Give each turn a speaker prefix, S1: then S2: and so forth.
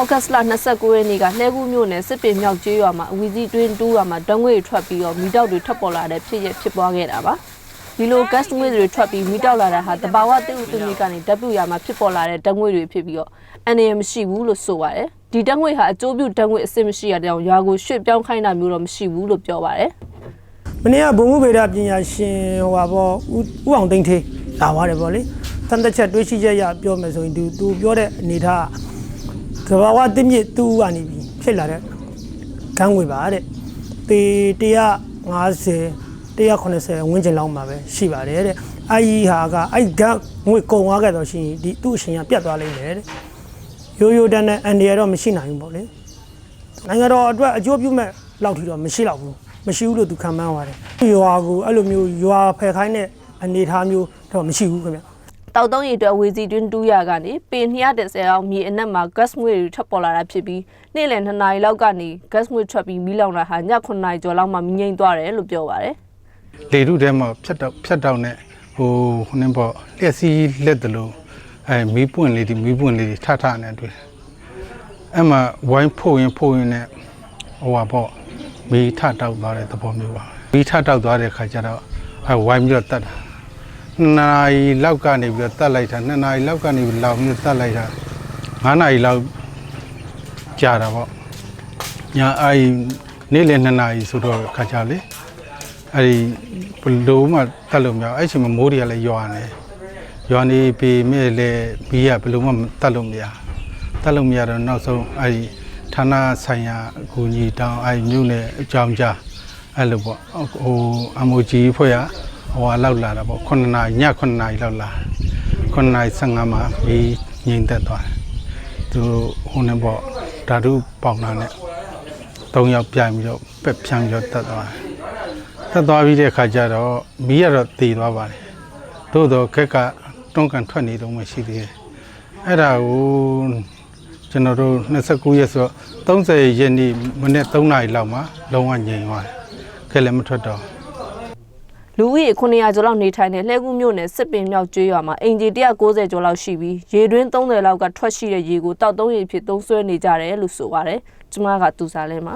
S1: ဩဂတ်စ်လ29ရက်နေ့ကလှဲကူးမြို့နယ်စစ်ပင်မြောက်ကျေးရွာမှာအဝီစီတွင်းတူးရွာမှာဓာတ်ငွေတွေထွက်ပြီးတော့မီတောက်တွေထပ်ပေါ်လာတဲ့ဖြစ်ရဖြစ်ပွားခဲ့တာပါဒီလို gas ငွေတွေထွက်ပြီးမီတောက်လာတာဟာတဘာဝတိဥတုမြစ်ကနေဓာတ်ပြုရာမှာဖြစ်ပေါ်လာတဲ့ဓာတ်ငွေတွေဖြစ်ပြီးတော့အန္တရာယ်မရှိဘူးလို့ဆိုပါတယ်ဒီဓာတ်ငွေဟာအကျိုးပြုဓာတ်ငွေအစစ်မရှိရတဲ့အောင်ရွာကိုရွှေ့ပြောင်းခိုင်းတာမျိုးတော့မရှိဘူးလို့ပြောပါတယ်
S2: မနေ့ကဘုံမှုဗေဒပညာရှင်ဟိုပါပေါ့ဦးဦးအောင်သိန်းသေးလာသွားတယ်ပေါ့လေသံတစ်ချက်တွေးရှိချက်ရပြောမယ်ဆိုရင်သူသူပြောတဲ့အနေထားက ကဘာဝတစ်မြစ်သူ့ကနေပြီးဖြစ်လာတဲ့ကန်းငွေပါတဲ့တေ150 180ဝန်းကျင်လောက်မှာပဲရှိပါတယ်တဲ့အဲ့ဒီဟာကအဲ့ကန်းငွေကုံသွားခဲ့တော့ရှိရင်ဒီသူ့အရှင်ကပြတ်သွားလိမ့်မယ်တဲ့ရိုးရိုးတန်းနဲ့အန်ဒီရတော့မရှိနိုင်ဘူးပေါ့လေနိုင်ငံတော်အတွက်အကျိုးပြုမဲ့လောက်ထီတော့မရှိတော့ဘူးမရှိဘူးလို့သူခံမှန်းသွားတယ်ရွာကိုအဲ့လိုမျိုးရွာဖယ်ခိုင်းတဲ့အနေအထားမျိုးတော့မရှိဘူးခင်ဗျ
S1: တောက်တုံးရီအတွက်ဝေစီတွင်းတူးရကနေပေ230အောင်မြေအနက်မှာ gas ငွေတွေထွက်ပေါ်လာတာဖြစ်ပြီးနေ့လယ်2နာရီလောက်ကနေ gas ငွေထွက်ပြီးမီးလောင်တာဟာည9နာရီကျော်လောက်မှမီးငိမ့်သွားတယ်လို့ပြောပါတယ်
S3: လေထုထဲမှာဖြတ်တော့ဖြတ်တောက်နဲ့ဟိုဟိုနင်းပေါ့လျှက်စီးလက်တလို့အဲမီးပွင့်လေးဒီမီးပွင့်လေးထထနဲ့တွေ့တယ်အဲ့မှာဝိုင်းဖို့ရင်ဖို့ရင်နဲ့ဟိုပါပေါ့မီးထတောက်သွားတဲ့သဘောမျိုးပါမီးထတောက်သွားတဲ့ခါကျတော့အဲဝိုင်းပြီးတော့တတ်တာ နှစ်နာရီလောက်ကနေပြီးတော့တတ်လိုက်တာနှစ်နာရီလောက်ကနေပြီးလောက်ပြီးတော့တတ်လိုက်တာ9နာရီလောက်ကြာတာပေါ့ညာအဲနေ့လယ်2နာရီဆိုတော့ခါကြလေအဲ့ဒီဘလို့မှတတ်လို့မရဘူးအဲ့ချိန်မှာမိုးတွေကလည်းရွာနေရွာနေပေမဲ့လည်းဘီးကဘလို့မှတတ်လို့မရတတ်လို့မရတော့နောက်ဆုံးအဲ့ဒီဌာနဆိုင်ရာအကူကြီးတောင်းအဲ့ဒီမြို့နယ်အကြောင်းကြားအဲ့လိုပေါ့ဟိုအမိုကြီးဖွဲ့ရ ဟိုဟာလောက်လာတာပေါ့9နာရီည9နာရီလောက်လာ9နာရီ15မှာဘီးငိမ့်သက်သွားတယ်သူဟိုနေပေါ့ဓာတုပေါင်လာနဲ့၃ယောက်ပြိုင်ပြီးတော့ပက်ဖြန်းပြီးတော့တတ်သွားတယ်တက်သွားပြီးတဲ့အခါကျတော့မီးကတော့တည်သွားပါတယ်သို့တော့ခက်ကတွန်းကန်ထွက်နေတော့မှရှိသေးတယ်အဲ့ဒါကိုကျွန်တော်တို့29ရက်ဆိုတော့30ရက်နေ့မနေ့3နာရီလောက်မှာလုံးဝငြိမ်သွားတယ်ခက်လည်းမထွက်တော့
S1: လူဦးရေ900ကျော်လောက်နေထိုင်တဲ့လှဲကူးမြို့နယ်စစ်ပင်မြောက်ကျေးရွာမှာအင်ဂျီ190ကျော်လောက်ရှိပြီးရေတွင်း30လောက်ကထွက်ရှိတဲ့ရေကိုတောက်တုံးရီဖြစ်သုံးစွဲနေကြတယ်လို့ဆိုပါတယ်ကျွန်မကသူစားလဲမှာ